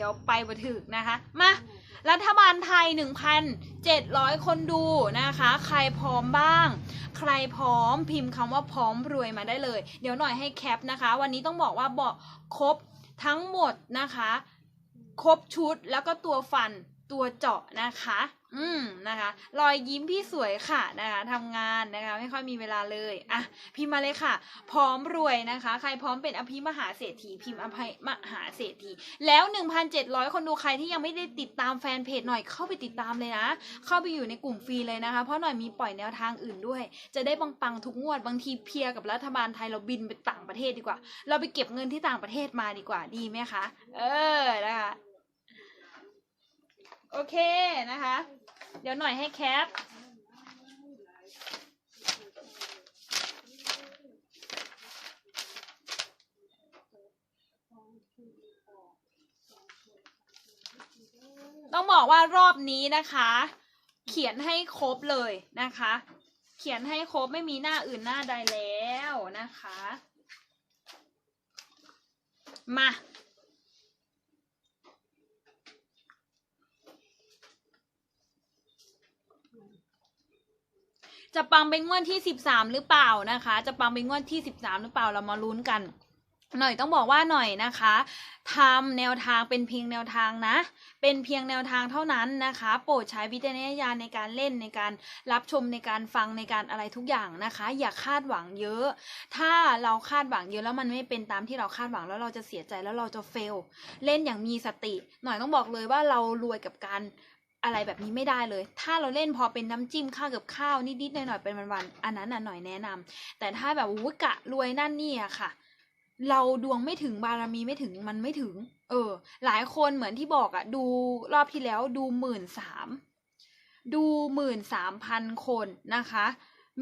ดี๋ยวไปบัถึกนะคะ มา รัฐบาลไทย 1,700 คนดูนะคะ ใครพร้อมบ้าง ใครพร้อมพิมพ์คำว่าพร้อมรวยมาได้เลย เดี๋ยวหน่อยให้แคปนะคะ วันนี้ต้องบอกว่าบอกครบทั้งหมดนะคะ ครบชุดแล้วก็ตัวฟัน ตัวเจาะนะคะ อืมนะคะ รอยยิ้มพี่สวยค่ะนะคะทำงานนะคะ ไม่ค่อยมีเวลาเลย อะ พิมพ์มาเลยค่ะ พร้อมรวยนะคะ ใครพร้อมเป็นอภิมหาเศรษฐี พิมพ์อภัยมหาเศรษฐี แล้ว 1,700 คนดูใครที่ยังไม่ได้ติดตามแฟนเพจหน่อยเข้าไปติดตามเลยนะ เข้าไปอยู่ในกลุ่มฟรีเลยนะคะ เพราะหน่อยมีปล่อยแนวทางอื่นด้วย จะได้ปังๆทุกงวด บางทีเพียกับรัฐบาลไทยเราบินไปต่างประเทศดีกว่า เราไปเก็บเงินที่ต่างประเทศมาดีกว่า ดีไหมคะ เออ นะคะ เคนะคะ เดี๋ยวหน่อยให้แคป ต้องบอกว่ารอบนี้นะคะ เขียนให้ครบเลยนะคะ เขียนให้ครบไม่มีหน้าอื่นหน้าใดแล้วนะคะ มา จะปังเป็นงวดที่สิบสามหรือเปล่านะคะ จะปังเป็นงวดที่สิบสามหรือเปล่าเรามาลุ้นกัน หน่อยต้องบอกว่าหน่อยนะคะทำแนวทางเป็นเพียงแนวทางนะ เป็นเพียงแนวทางเท่านั้นนะคะ โปรดใช้วิจารณญาณในการเล่นในการรับชมในการฟังในการอะไรทุกอย่างนะคะ อย่าคาดหวังเยอะ ถ้าเราคาดหวังเยอะแล้วมันไม่เป็นตามที่เราคาดหวังแล้วเราจะเสียใจแล้วเราจะเฟล เล่นอย่างมีสติ หน่อยต้องบอกเลยว่าเรารวยกับการ อะไรแบบนี้ไม่ได้เลย ถ้าเราเล่นพอเป็นน้ำจิ้มข้าวกับข้าวนิดๆหน่อยๆเป็นวันๆอันนั้นน่ะหน่อยแนะนำแต่ถ้าแบบวุ้กะรวยนั่นนี่อะค่ะ เราดวงไม่ถึงบารมีไม่ถึงมันไม่ถึง เออ หลายคนเหมือนที่บอกอะดูรอบที่แล้วดูหมื่นสามดูหมื่นสามพันคนนะคะ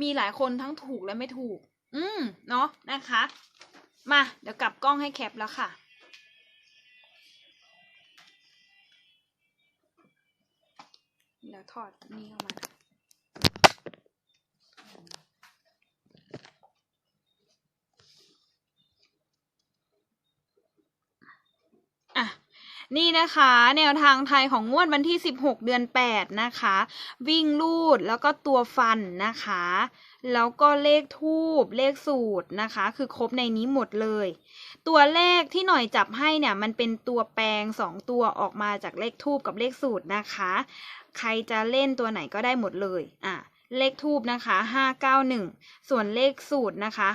มีหลายคนทั้งถูกและไม่ถูก อืมเนาะนะคะ มาเดี๋ยวกลับกล้องให้แคปแล้วค่ะ เดี๋ยวถอดนี่ออกมาอะนี่นะคะ แนวทางไทยของงวดวันที่ 16 เดือน 8 นะคะ วิ่งลูดแล้วก็ตัวฟันนะคะ แล้วก็เลขทูบเลขสูตรนะคะ คือครบในนี้หมดเลย ตัวเลขที่หน่อยจับให้เนี่ย มันเป็นตัวแปลง 2 ตัวออกมาจากเลขทูบกับเลขสูตรนะคะ ใครจะเล่นตัวไหนก็ได้หมดเลย อะ เลขทูบนะคะ 591 ส่วนเลขสูตรนะคะ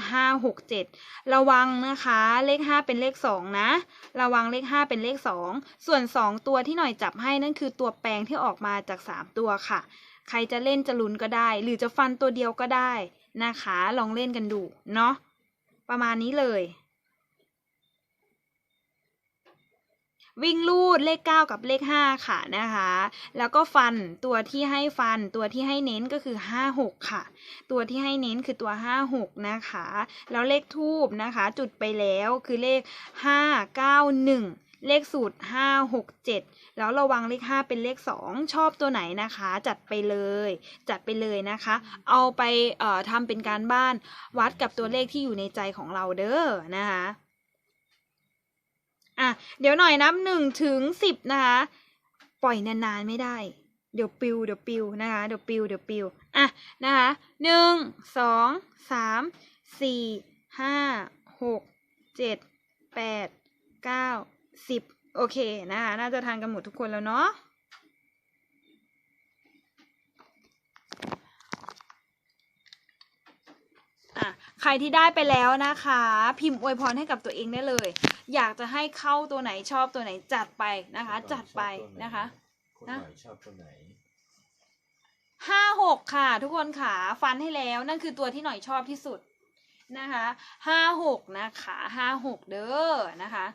567 ระวังนะคะ เลข 5 เป็นเลข 2 นะ ระวังเลข 5 เป็นเลข 2 ส่วน 2 ตัวที่หน่อยจับให้นั่นคือตัวแปลงที่ออกมาจาก 3 ตัวค่ะ ใครจะเล่นจะลุ้นก็ได้ หรือจะฟันตัวเดียวก็ได้นะคะ ลองเล่นกันดู เนาะ ประมาณนี้เลย วิ่งลูดเลข 9 กับเลข 5 ค่ะนะคะ แล้วก็ฟันตัวที่ให้ฟันตัวที่ให้เน้นก็คือ 5 6 ค่ะ ตัวที่ให้เน้นคือตัว 5 6 นะคะ แล้วเลขทูบนะคะ จุดไปแล้วคือเลข 5 9 1เลขสูตร 5 6 7 แล้วระวังเลข 5 เป็นเลข 2 ชอบตัวไหนนะคะ จัดไปเลย จัดไปเลยนะคะ เอาไปเอ่อทำเป็นการบ้านวัดกับตัวเลขที่อยู่ในใจของเราเด้อนะคะ อะเดี๋ยวหน่อยนับหนึ่งถึงสิบนะคะ ปล่อยนานๆไม่ได้ เดี๋ยวปิวเดี๋ยวปิวนะคะ เดี๋ยวปิวเดี๋ยวปิวอะนะคะหนึ่งสองสามสี่ห้าหกเจ็ดแปดเก้าสิบโอเคนะคะ น่าจะทานกันหมดทุกคนแล้วเนาะอะใครที่ได้ไปแล้วนะคะ พิมพ์อวยพรให้กับตัวเองได้เลย อยากจะให้เข้าตัวไหนชอบตัวไหนจัดไปนะคะ จัดไปนะคะคนหน่อยชอบตัวไหนห้าหกค่ะ ทุกคนค่ะฟันให้แล้วนั่นคือตัวที่หน่อยชอบที่สุดนะคะห้าหกนะคะห้าหกเด้อนะคะ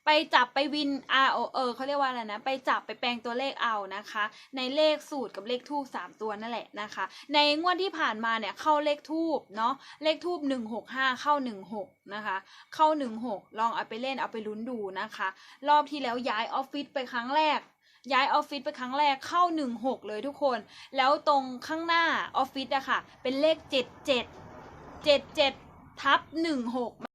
ไป จับไปวิน R O เออเขาเรียกว่าอะไรนะ ไปจับไปแปลงตัวเลขเอานะคะ ในเลขสูตรกับเลขทูบสามตัวนั่นแหละนะคะ ในงวดที่ผ่านมาเนี่ยเข้าเลขทูบเนาะเลขทูบหนึ่งหกห้าเข้าหนึ่งหกนะคะ เข้าหนึ่งหกลองเอาไปเล่นเอาไปลุ้นดูนะคะ รอบที่แล้วย้ายออฟฟิศไปครั้งแรกย้ายออฟฟิศไปครั้งแรกเข้าหนึ่งหกเลยทุกคน แล้วตรงข้างหน้าออฟฟิศอะค่ะ เป็นเลขเจ็ดเจ็ดเจ็ดเจ็ดทับหนึ่งหก